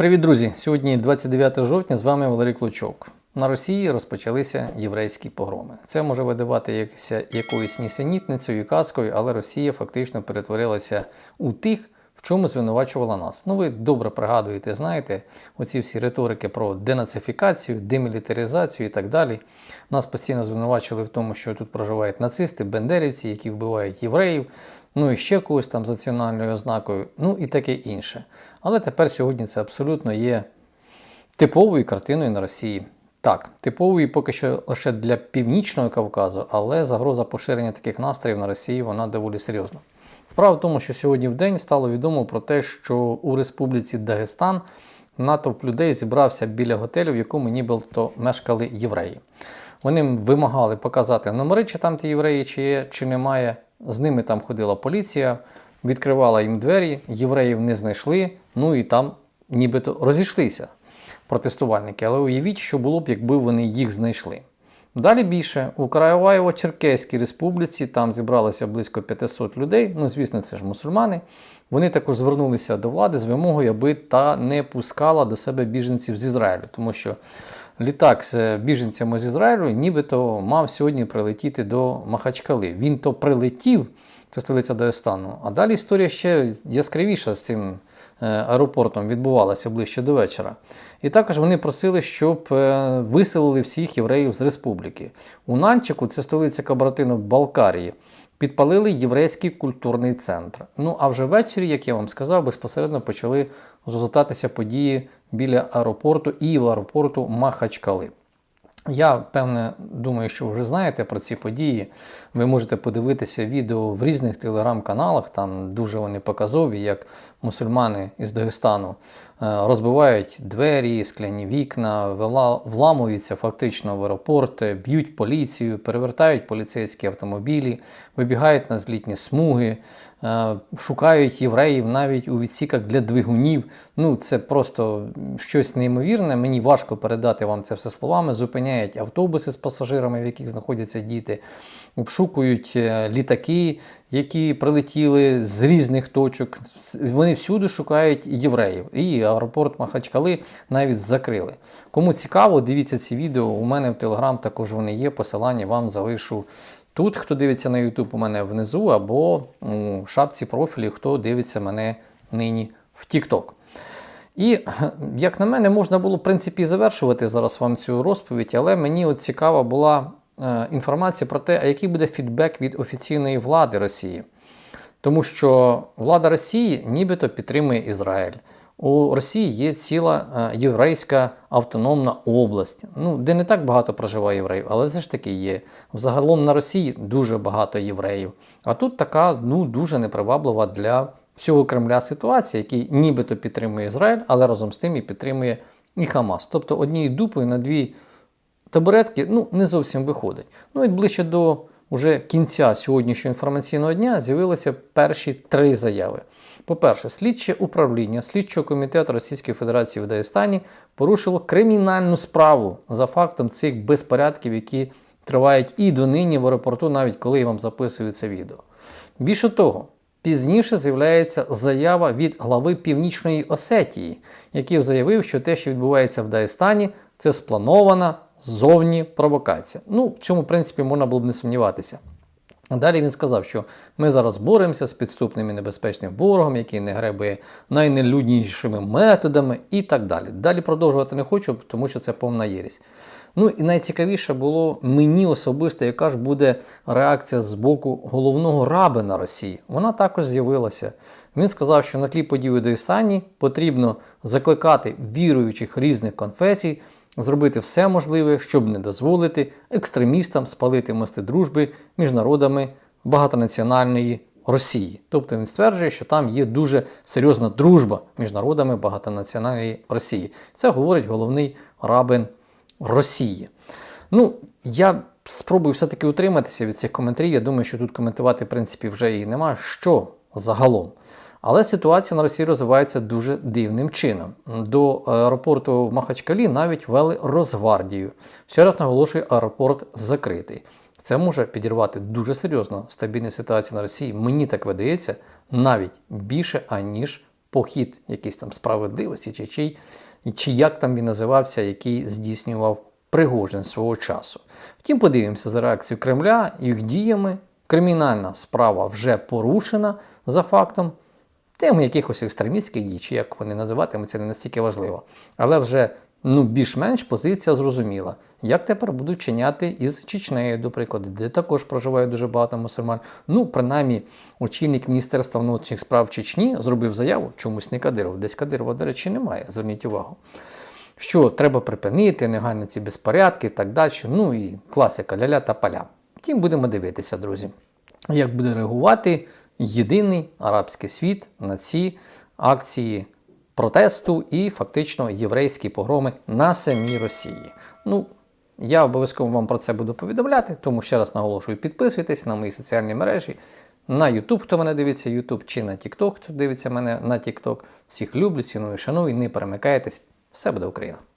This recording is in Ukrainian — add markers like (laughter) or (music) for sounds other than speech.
Привіт, друзі! Сьогодні 29 жовтня. З вами Валерій Клочок. На Росії розпочалися єврейські погроми. Це може видавати якоюсь нісенітницею і казкою, але Росія фактично перетворилася у тих, в чому звинувачувала нас. Ну, ви добре пригадуєте, знаєте, оці всі риторики про денацифікацію, демілітаризацію і так далі. Нас постійно звинувачили в тому, що тут проживають нацисти, бендерівці, які вбивають євреїв, ну і ще когось там за національною ознакою, ну і таке інше. Але тепер сьогодні це абсолютно є типовою картиною на Росії. Так, типовою поки що лише для Північного Кавказу, але загроза поширення таких настроїв на Росії вона доволі серйозна. Справа в тому, що сьогодні в день стало відомо про те, що у Республіці Дагестан натовп людей зібрався біля готелю, в якому нібито мешкали євреї. Вони вимагали показати номери, чи там ті євреї, чи є, чи немає. З ними там ходила поліція, відкривала їм двері, євреїв не знайшли, ну і там нібито розійшлися протестувальники. Але уявіть, що було б, якби вони їх знайшли. Далі більше у Караваєво-Черкеській республіці там зібралося близько 500 людей. Ну, звісно, це ж мусульмани. Вони також звернулися до влади з вимогою, аби та не пускала до себе біженців з Ізраїлю, тому що літак з біженцями з Ізраїлю нібито мав сьогодні прилетіти до Махачкали. Він то прилетів, це столиця Дагестану. А далі історія ще яскравіша з цим аеропортом відбувалася ближче до вечора. І також вони просили, щоб е, виселили всіх євреїв з республіки. У Нальчику, це столиця Кабаратину Балкарії, підпалили єврейський культурний центр. Ну а вже ввечері, як я вам сказав, безпосередньо почали розгортатися події біля аеропорту і в аеропорту Махачкали. Я певне думаю, що вже знаєте про ці події. Ви можете подивитися відео в різних телеграм-каналах. Там дуже вони показові, як мусульмани із Дагестану е, розбивають двері, скляні вікна, вламуються фактично в аеропорт, б'ють поліцію, перевертають поліцейські автомобілі, вибігають на злітні смуги, шукають євреїв навіть у відсіках для двигунів. Ну, це просто щось неймовірне. Мені важко передати вам це все словами. Зупиняють автобуси з пасажирами, в яких знаходяться діти, обшукують е, літаки, які прилетіли з різних точок. Вони всюди шукають євреїв. І аеропорт Махачкали навіть закрили. Кому цікаво, дивіться ці відео. У мене в Телеграм також вони є. Посилання вам залишу. Тут, хто дивиться на YouTube, у мене внизу, або у шапці профілі, хто дивиться мене нині в TikTok. І, (clears throat) як на мене, можна було, в принципі, завершувати зараз вам цю розповідь, але мені от цікава була е, інформація про те, а який буде фідбек від офіційної влади Росії. Тому що влада Росії нібито підтримує Ізраїль. У Росії є ціла е, єврейська автономна область, ну, де не так багато проживає євреїв, але все ж таки є. Взагалом на Росії дуже багато євреїв. А тут така ну, дуже неприваблива для всього Кремля ситуація, який нібито підтримує Ізраїль, але разом з тим і підтримує і Хамас. Тобто однією дупою на дві табуретки ну, не зовсім виходить. Ну і ближче до уже кінця сьогоднішнього інформаційного дня з'явилися перші три заяви. По-перше, слідче управління слідчого комітету Російської Федерації в Дагестані порушило кримінальну справу за фактом цих безпорядків, які тривають і донині в аеропорту, навіть коли я вам записую це відео. Більше того, Пізніше з'являється заява від глави Північної Осетії, який заявив, що те, що відбувається в Дагестані, це спланована зовні провокація. Ну, в цьому, принципі, можна було б не сумніватися. Далі він сказав, що ми зараз боремося з підступним і небезпечним ворогом, який не гребує найнелюднішими методами і так далі. Далі продовжувати не хочу, тому що це повна єрість. Ну і найцікавіше було мені особисто, яка ж буде реакція з боку головного рабина Росії. Вона також з'явилася. Він сказав, що на тлі подій у Дагестані потрібно закликати віруючих різних конфесій зробити все можливе, щоб не дозволити екстремістам спалити мости дружби між народами багатонаціональної Росії. Тобто він стверджує, що там є дуже серйозна дружба між народами багатонаціональної Росії. Це говорить головний рабин Росії. Ну, я спробую все-таки утриматися від цих коментарів. Я думаю, що тут коментувати, в принципі, вже і нема що загалом. Але ситуація на Росії розвивається дуже дивним чином. До аеропорту в Махачкалі навіть ввели Росгвардію. Ще раз наголошую, аеропорт закритий. Це може підірвати дуже серйозно стабільну ситуацію на Росії. Мені так видається навіть більше, аніж похід якийсь там справедливості, чи, чий, чи як там він називався, який здійснював Пригожин свого часу. Втім, подивимося за реакцією Кремля, їх діями. Кримінальна справа вже порушена за фактом тем якихось екстремістських дій, чи як вони називатимуть, це не настільки важливо. Але вже ну, більш-менш позиція зрозуміла, як тепер будуть чиняти із Чечнею, до прикладу, де також проживає дуже багато мусульман. Ну, принаймні, очільник Міністерства внутрішніх справ Чечні зробив заяву, чомусь не Кадиров. Десь Кадирова, до речі, немає. Зверніть увагу. Що треба припинити, негайно ці безпорядки і так далі. Ну і класика ля-ля та поля. Втім, будемо дивитися, друзі, як буде реагувати єдиний арабський світ на ці акції протесту і фактично єврейські погроми на самій Росії. Ну, я обов'язково вам про це буду повідомляти, тому ще раз наголошую, підписуйтесь на мої соціальні мережі, на YouTube, хто мене дивиться, YouTube, чи на TikTok, хто дивиться мене на TikTok. Всіх люблю, ціную, шаную, не перемикайтесь. Все буде Україна!